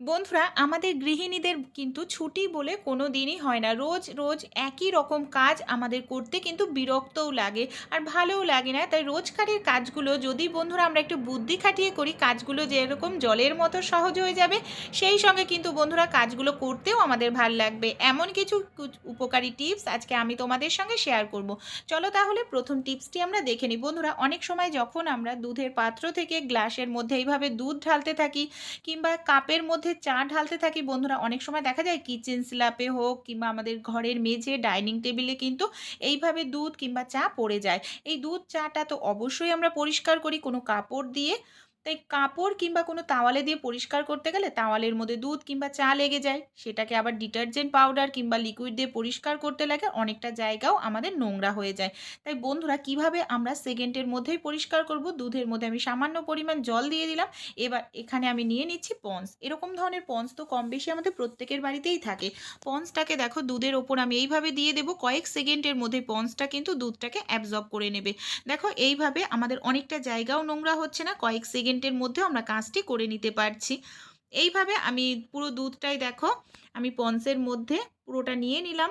বন্ধুরা, আমাদের গৃহিণীদের কিন্তু ছুটি বলে কোনো দিনই হয় না। রোজ রোজ একই রকম কাজ আমাদের করতে কিন্তু বিরক্তও লাগে আর ভালোও লাগে না। তাই রোজকারের কাজগুলো যদি বন্ধুরা আমরা একটু বুদ্ধি খাটিয়ে করি, কাজগুলো যেরকম জলের মতো সহজ হয়ে যাবে, সেই সঙ্গে কিন্তু বন্ধুরা কাজগুলো করতেও আমাদের ভালো লাগবে। এমন কিছু উপকারী টিপস আজকে আমি তোমাদের সঙ্গে শেয়ার করব। চলো তাহলে প্রথম টিপসটি আমরা দেখে নিই। বন্ধুরা, অনেক সময় যখন আমরা দুধের পাত্র থেকে গ্লাসের মধ্যে এইভাবে দুধ ঢালতে থাকি কিংবা কাপের মধ্যে চা ঢালতে থাকি। বন্ধুরা, অনেক সময় দেখা যায় কিচেন স্ল্যাপে হোক কিংবা আমাদের ঘরের মেঝে ডাইনিং টেবিলে কিন্তু এইভাবে দুধ কিংবা চা পড়ে যায়। এই দুধ চাটা তো অবশ্যই আমরা পরিষ্কার করি, কোনো কাপড় দিয়ে। তাই কাপড় কিংবা কোনো তাওয়ালে দিয়ে পরিষ্কার করতে গেলে তাওয়ালের মধ্যে দুধ কিংবা চা লেগে যায়। সেটাকে আবার ডিটারজেন্ট পাউডার কিংবা লিকুইড দিয়ে পরিষ্কার করতে লাগে, অনেকটা জায়গাও আমাদের নোংরা হয়ে যায়। তাই বন্ধুরা, কীভাবে আমরা সেকেন্ডের মধ্যেই পরিষ্কার করব? দুধের মধ্যে আমি সামান্য পরিমাণ জল দিয়ে দিলাম। এবার এখানে আমি নিয়ে নিচ্ছি পন্স। এরকম ধরনের পন্স তো কম বেশি আমাদের প্রত্যেকের বাড়িতেই থাকে। পন্সটাকে দেখো, দুধের ওপর আমি এইভাবে দিয়ে দেবো। কয়েক সেকেন্ডের মধ্যে পন্সটা কিন্তু দুধটাকে অ্যাবজর্ব করে নেবে। দেখো, এইভাবে আমাদের অনেকটা জায়গাও নোংরা হচ্ছে না। কয়েক সেকেন্ডের মধ্যে আমরা কাজটি করে নিতে পারছি। এইভাবে আমি পুরো দুধটাই দেখো, আমি পন্সের মধ্যে পুরোটা নিয়ে নিলাম।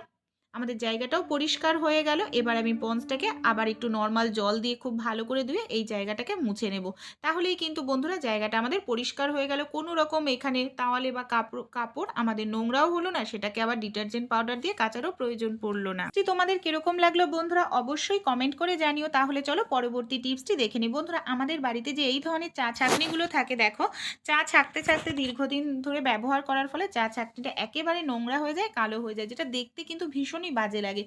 আমাদের জায়গাটাও পরিষ্কার হয়ে গেল। এবার আমি পন্সটাকে আবার একটু নর্মাল জল দিয়ে খুব ভালো করে ধুয়ে এই জায়গাটাকে মুছে নেব। তাহলেই কিন্তু বন্ধুরা জায়গাটা আমাদের পরিষ্কার হয়ে গেল। কোনো রকম এখানে তাওয়ালে বা কাপড় কাপড় আমাদের নোংরাও হলো না, সেটাকে আবার ডিটারজেন্ট পাউডার দিয়ে কাচারও প্রয়োজন পড়ল না। যদি তোমাদের কীরকম লাগল বন্ধুরা অবশ্যই কমেন্ট করে জানিও। তাহলে চলো পরবর্তী টিপসটি দেখে নিই। বন্ধুরা আমাদের বাড়িতে যে এই ধরনের চা ছাঁকনিগুলো থাকে, দেখো, চা ছাঁকতে ছাঁকতে দীর্ঘদিন ধরে ব্যবহার করার ফলে চা ছাঁকনিটা একেবারে নোংরা হয়ে যায়, কালো হয়ে যায়, যেটা দেখতে কিন্তু ভীষণই বাজে লাগে।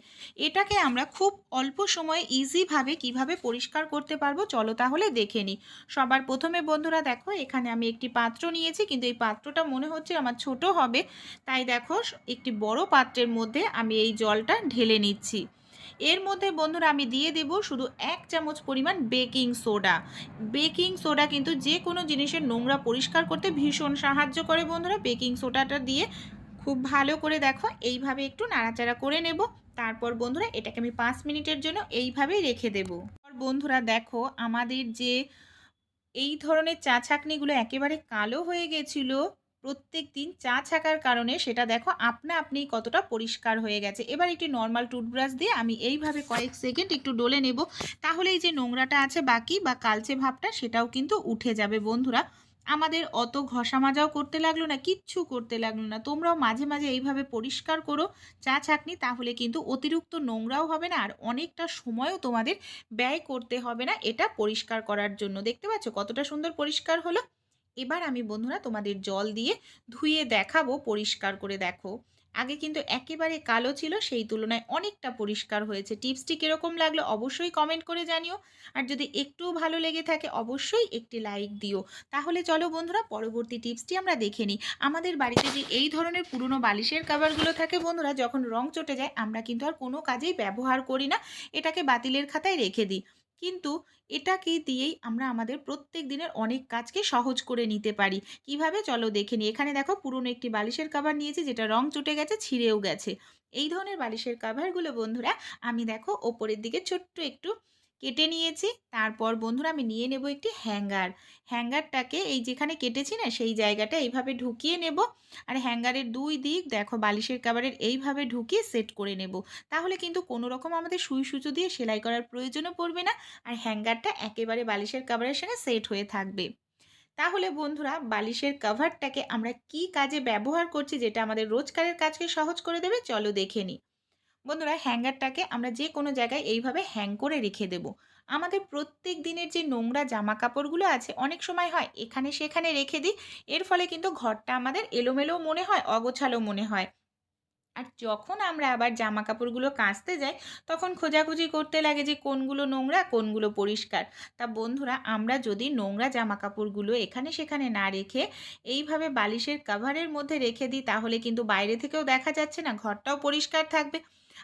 এটাকে আমরা খুব অল্প সময়ে ইজিভাবে কীভাবে পরিষ্কার করতে পারব চলো তাহলে দেখে নিই। সবার প্রথমে বন্ধুরা দেখো, এখানে আমি একটি পাত্র নিয়েছি, কিন্তু এই পাত্রটা মনে হচ্ছে আমার ছোট হবে। তাই দেখো একটি বড় পাত্রের মধ্যে আমি এই জলটা ঢেলে নিচ্ছি। এর মধ্যে বন্ধুরা আমি দিয়ে দেব শুধু এক চামচ পরিমাণ বেকিং সোডা। বেকিং সোডা কিন্তু যে কোনো জিনিসের নোংরা পরিষ্কার করতে ভীষণ সাহায্য করে বন্ধুরা। বেকিং সোডাটা দিয়ে খুব ভালো করে দেখো, এইভাবে একটু নাড়াচাড়া করে নেব। তারপর বন্ধুরা, এটাকে আমি পাঁচ মিনিটের জন্য এইভাবেই রেখে দেব। বন্ধুরা দেখো, আমাদের যে এই ধরনের চা ছাঁকনিগুলো একেবারে কালো হয়ে গেছিল, প্রত্যেক দিন চা ছাকার কারণে সেটা দেখো আপনা আপনি কতটা পরিষ্কার হয়ে গেছে। এবার একটি নর্মাল টুথব্রাশ দিয়ে আমি এইভাবে কয়েক সেকেন্ড একটু ডলে নেব। তাহলে এই যে নোংরাটা আছে বাকি বা কালচে ভাবটা সেটাও কিন্তু উঠে যাবে বন্ধুরা। আমাদের অত ঘষা মাজাও করতে লাগল না, কিচ্ছু করতে লাগল না। তোমরাও মাঝে মাঝে এইভাবে পরিষ্কার করো চা ছাকনি, তাহলে কিন্তু অতিরিক্ত নোংরাও হবে না আর অনেকটা সময়ও তোমাদের ব্যয় করতে হবে না এটা পরিষ্কার করার জন্য। দেখতে পাচ্ছ কতটা সুন্দর পরিষ্কার হলো? এবার আমি বন্ধুরা তোমাদের জল দিয়ে ধুয়ে দেখাবো, পরিষ্কার করে দেখো। আগে কিন্তু একেবারে কালো ছিল, সেই তুলনায় অনেকটা পরিষ্কার হয়েছে। টিপসটি কীরকম লাগল অবশ্যই কমেন্ট করে জানিও। আর যদি একটুও ভালো লেগে থাকে অবশ্যই একটি লাইক দিও। তাহলে চলো বন্ধুরা, পরবর্তী টিপসটি আমরা দেখে নিই। আমাদের বাড়িতে যে এই ধরনের পুরনো বালিশের কাভারগুলো থাকে বন্ধুরা, যখন রং চটে যায়, আমরা কিন্তু আর কোনো কাজেই ব্যবহার করি না। এটাকে বাতিলের খাতায় রেখে দিই। কিন্তু এটাকে দিয়েই আমরা আমাদের প্রত্যেক দিনের অনেক কাজকে সহজ করে নিতে পারি। কীভাবে? চলো দেখে নিই। এখানে দেখো পুরনো একটি বালিশের কাভার নিয়েছি, যেটা রং চটে গেছে, ছিঁড়েও গেছে। এই ধরনের বালিশের কাভারগুলো বন্ধুরা, আমি দেখো ওপরের দিকে ছোট্ট একটু কেটে নিয়েছি। তারপর বন্ধুরা আমি নিয়ে নেব একটি হ্যাঙ্গার। হ্যাঙ্গারটাকে এই যেখানে কেটেছি না, সেই জায়গাটা এইভাবে ঢুকিয়ে নেব। আর হ্যাঙ্গারের দুই দিক দেখো বালিশের কাভারের এইভাবে ঢুকিয়ে সেট করে নেব। তাহলে কিন্তু কোনো রকম আমাদের সুই সুচো দিয়ে সেলাই করার প্রয়োজনও পড়বে না। আর হ্যাঙ্গারটা একেবারে বালিশের কাভারের সঙ্গে সেট হয়ে থাকবে। তাহলে বন্ধুরা বালিশের কাভারটাকে আমরা কি কাজে ব্যবহার করছি, যেটা আমাদের রোজকারের কাজকে সহজ করে দেবে, চলো দেখে নিই। বন্ধুরা হ্যাঙ্গারটাকে আমরা যে কোনো জায়গায় এইভাবে হ্যাং করে রেখে দেব। আমাদের প্রত্যেক দিনের যে নোংরা জামা কাপড়গুলো আছে, অনেক সময় হয় এখানে সেখানে রেখে দিই, এর ফলে কিন্তু ঘরটা আমাদের এলোমেলো মনে হয়, অগোছালো মনে হয়। আর যখন আমরা আবার জামা কাপড়গুলো কাচতে যাই, তখন খোঁজাখুঁজি করতে লাগে যে কোনগুলো নোংরা, কোনগুলো পরিষ্কার। তা বন্ধুরা, আমরা যদি নোংরা জামা কাপড়গুলো এখানে সেখানে না রেখে এইভাবে বালিশের কাভারের মধ্যে রেখে দিই, তাহলে কিন্তু বাইরে থেকেও দেখা যাচ্ছে না, ঘরটাও পরিষ্কার থাকবে।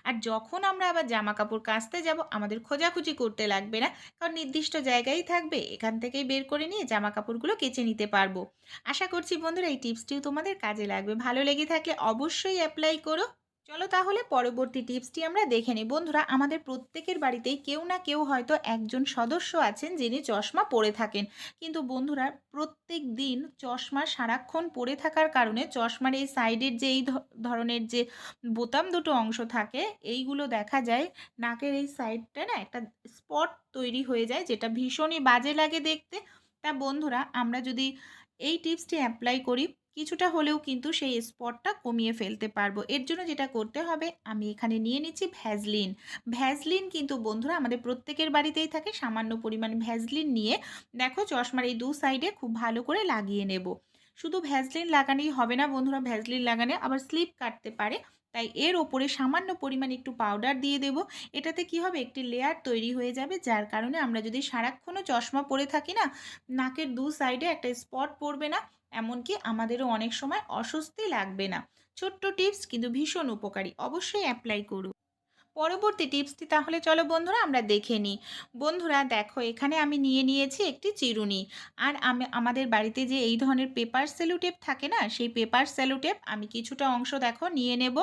আর যখন আমরা আবার জামা কাপড় কাচতে যাব, আমাদের খোঁজাখুঁজি করতে লাগবে না। কারণ নির্দিষ্ট জায়গায় থাকবে, এখান থেকেই বের করে নিয়ে জামা কাপড়গুলো কেচে নিতে পারব। আশা করছি বন্ধুরা এই টিপসটিও তোমাদের কাজে লাগবে। ভালো লেগে থাকলে অবশ্যই অ্যাপ্লাই করো। চলো তাহলে পরবর্তী টিপসটি আমরা দেখে নিই। বন্ধুরা, আমাদের প্রত্যেকের বাড়িতেই কেউ না কেউ হয়তো একজন সদস্য আছেন যিনি চশমা পরে থাকেন। কিন্তু বন্ধুরা, প্রত্যেক দিন চশমা সারাক্ষণ পরে থাকার কারণে চশমার এই সাইডের যে এই ধরনের যে বোতাম দুটো অংশ থাকে, এইগুলো দেখা যায় নাকের এই সাইডটা না একটা স্পট তৈরি হয়ে যায় যেটা ভীষণই বাজে লাগে দেখতে। তা বন্ধুরা, আমরা যদি এই টিপসটি অ্যাপ্লাই করি কিছুটা হলেও কিন্তু সেই স্পটটা কমিয়ে ফেলতে পারব। এর জন্য যেটা করতে হবে, আমি এখানে নিয়ে নিচ্ছি ভ্যাজলিন ভ্যাজলিন কিন্তু বন্ধুরা আমাদের প্রত্যেকের বাড়িতেই থাকে, সামান্য পরিমাণ ভ্যাজলিন নিয়ে দেখো চশমার এই দু সাইডে খুব ভালো করে লাগিয়ে নেব। শুধু ভ্যাজলিন লাগানোই হবে না বন্ধুরা ভ্যাজলিন লাগালে আবার স্লিপ কাটতে পারে, তাই এর ওপরে সামান্য পরিমাণ একটু পাউডার দিয়ে দেব। এটাতে কি হবে? একটি লেয়ার তৈরি হয়ে যাবে, যার কারণে আমরা যদি সারাক্ষণও চশমা পরে থাকি না, নাকের দু সাইডে একটা স্পট পড়বে না এমনকি আমাদেরও অনেক সময় অস্বস্তি লাগবে না। ছোট্ট টিপস কিন্তু ভীষণ উপকারী, অবশ্যই অ্যাপ্লাই করুন। পরবর্তী টিপসটি তাহলে চলো বন্ধুরা আমরা দেখে নিই। বন্ধুরা দেখো, এখানে আমি নিয়ে নিয়েছি একটি চিরুনি। আর আমি, আমাদের বাড়িতে যে এই ধরনের পেপার সেলুটেপ থাকে না, সেই পেপার সেলুটেপ আমি কিছুটা অংশ দেখো নিয়ে নেব।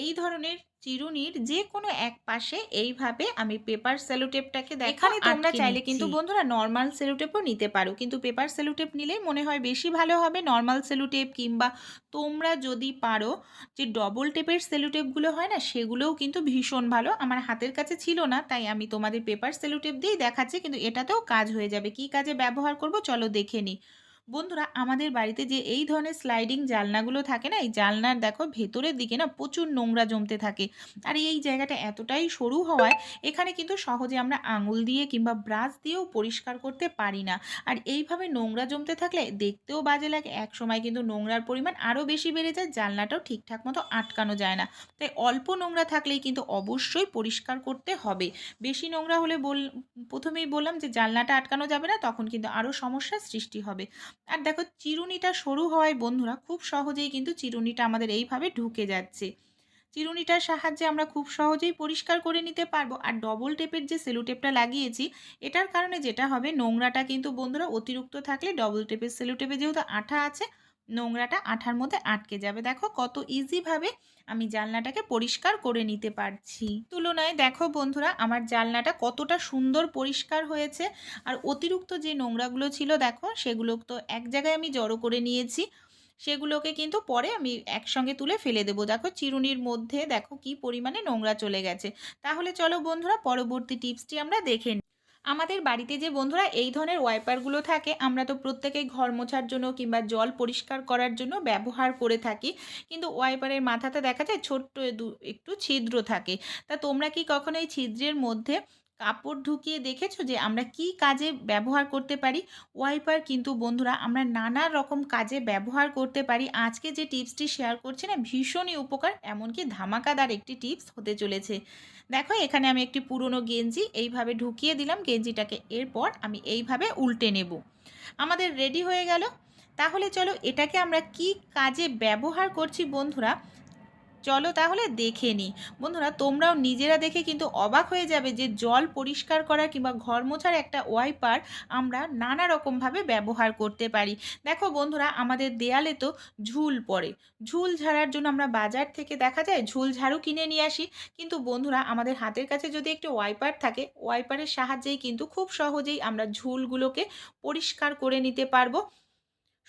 এই ধরনের চিরুনির যে কোনো এক পাশে এইভাবে আমি পেপার সেলোটেপটাকে এখানে তোমরা চাইলে কিন্তু বন্ধুরা নর্মাল সেলোটেপও নিতে পারো। কিন্তু পেপার সেলোটেপ নিলেই মনে হয় বেশি ভালো হবে নর্মাল সেলোটেপ কিংবা তোমরা যদি পারো যে ডবল টেপের সেলোটেপগুলো হয় না সেগুলোও কিন্তু ভীষণ ভালো। আমার হাতের কাছে ছিল না তাই আমি তোমাদের পেপার সেলোটেপ দিয়েই দেখাচ্ছি কিন্তু এটাতেও কাজ হয়ে যাবে। কি কাজে ব্যবহার করব? চলো দেখে নিই। বন্ধুরা, আমাদের বাড়িতে যে এই ধরনের স্লাইডিং জালনাগুলো থাকে না, এই জালনার দেখো ভেতরের দিকে না প্রচুর নোংরা জমতে থাকে। আর এই জায়গাটা এতটাই সরু হওয়ায় এখানে কিন্তু সহজে আমরা আঙুল দিয়ে কিংবা ব্রাশ দিয়েও পরিষ্কার করতে পারি না। আর এইভাবে নোংরা জমতে থাকলে দেখতেও বাজে লাগে এক সময় কিন্তু নোংরার পরিমাণ আরও বেশি বেড়ে যায় জানলাটাও ঠিকঠাক মতো আটকানো যায় না। তাই অল্প নোংরা থাকলেই কিন্তু অবশ্যই পরিষ্কার করতে হবে। বেশি নোংরা হলে বল, প্রথমেই বললাম যে জানলাটা আটকানো যাবে না, তখন কিন্তু আরও সমস্যার সৃষ্টি হবে। আর দেখো চিরুনিটা সরু হওয়ায় বন্ধুরা খুব সহজেই কিন্তু চিরুনিটা আমাদের এইভাবে ঢুকে যাচ্ছে। চিরুনিটার সাহায্যে আমরা খুব সহজেই পরিষ্কার করে নিতে পারব। আর ডবল টেপের যে সেলু টেপটা লাগিয়েছি, এটার কারণে যেটা হবে, নোংরাটা কিন্তু বন্ধুরা অতিরিক্ত থাকলে ডবল টেপের সেলু টেপে যেহেতু আঠা আছে নোংরাটা আঠার মধ্যে আটকে যাবে। দেখো কত ইজিভাবে আমি জানলাটাকে পরিষ্কার করে নিতে পারছি। তুলনায় দেখো বন্ধুরা, আমার জানলাটা কতটা সুন্দর পরিষ্কার হয়েছে। আর অতিরিক্ত যে নোংরাগুলো ছিল, দেখো সেগুলো তো এক জায়গায় আমি জড়ো করে নিয়েছি। সেগুলোকে কিন্তু পরে আমি একসঙ্গে তুলে ফেলে দেবো। দেখো চিরুনির মধ্যে দেখো কি পরিমাণে নোংরা চলে গেছে। তাহলে চলো বন্ধুরা, পরবর্তী টিপসটি আমরা দেখে নিই আমাদের বাড়িতে যে বন্ধুরা এই ধরনের ওয়াইপারগুলো থাকে, আমরা তো প্রত্যেকেই ঘর মোছার জন্য কিংবা জল পরিষ্কার করার জন্য ব্যবহার করে থাকি। কিন্তু ওয়াইপারের মাথাতে দেখা যায় ছোট্ট একটু ছিদ্র থাকে। তা তোমরা কি কখনো এই ছিদ্রের মধ্যে কাপড় ঢুকিয়ে দেখেছ যে আমরা কি কাজে ব্যবহার করতে পারি? ওয়াইপার কিন্তু বন্ধুরা আমরা নানা রকম কাজে ব্যবহার করতে পারি। আজকে যে টিপসটি শেয়ার করছি না, ভীষণই উপকার। এমনকি ধামাকাদার একটি টিপস হতে চলেছে। দেখো, এখানে আমি একটি পুরনো গেঞ্জি এইভাবে ঢুকিয়ে দিলাম। গেঞ্জিটাকে এরপর আমি এইভাবে উল্টে নেব। আমাদের রেডি হয়ে গেল। তাহলে চলো, এটাকে আমরা কি কাজে ব্যবহার করছি বন্ধুরা? চলো তাহলে দেখে নিই বন্ধুরা, তোমরাও নিজেরা দেখে কিন্তু অবাক হয়ে যাবে যে জল পরিষ্কার করা কিংবা ঘর মোছার একটা ওয়াইপার আমরা নানা রকমভাবে ব্যবহার করতে পারি। দেখো বন্ধুরা, আমাদের দেয়ালে তো ঝুল পড়ে। ঝুল ঝাড়ার জন্য আমরা বাজার থেকে দেখা যায় ঝুল ঝাড়ু কিনে নিয়ে আসি। কিন্তু বন্ধুরা, আমাদের হাতের কাছে যদি একটি ওয়াইপার থাকে, ওয়াইপারের সাহায্যেই কিন্তু খুব সহজেই আমরা ঝুলগুলোকে পরিষ্কার করে নিতে পারব।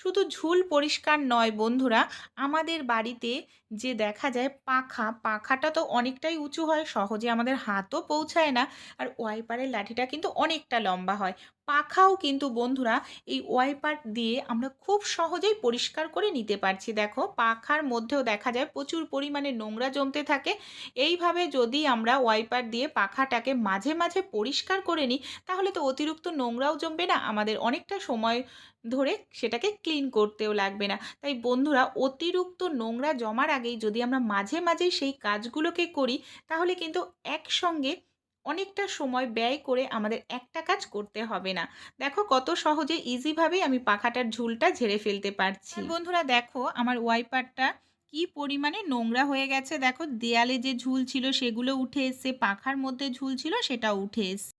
শুধু ঝুল পরিষ্কার নয় বন্ধুরা, আমাদের বাড়িতে যে দেখা যায় পাখা, পাখাটা তো অনেকটাই উঁচু হয়, সহজে আমাদের হাতও পৌঁছায় না। আর ওয়াইপারের লাঠিটা কিন্তু অনেকটা লম্বা হয়। পাখাও কিন্তু বন্ধুরা, এই ওয়াইপার দিয়ে আমরা খুব সহজেই পরিষ্কার করে নিতে পারছি। দেখো, পাখার মধ্যেও দেখা যায় প্রচুর পরিমাণে নোংরা জমতে থাকে। এইভাবে যদি আমরা ওয়াইপার দিয়ে পাখাটাকে মাঝে মাঝে পরিষ্কার করে নিই, তাহলে তো অতিরিক্ত নোংরাও জমবে না। আমাদের অনেকটা সময় ধরে সেটাকে ক্লিন করতেও লাগবে না। তাই বন্ধুরা, অতিরিক্ত নোংরা জমার আগেই যদি আমরা মাঝে মাঝে সেই কাজগুলোকে করি, তাহলে কিন্তু একসঙ্গে অনেকটা সময় ব্যয় করে আমাদের একটা কাজ করতে হবে না। দেখো কত সহজে ইজিভাবেই আমি পাখাটার ঝুলটা ঝেড়ে ফেলতে পারছি। বন্ধুরা, দেখো আমার ওয়াইপারটা কি পরিমাণে নোংরা হয়ে গেছে। দেখো দেয়ালে যে ঝুল ছিল সেগুলো উঠে এসছে, পাখার মধ্যে ঝুল ছিল সেটাও উঠে এসছে।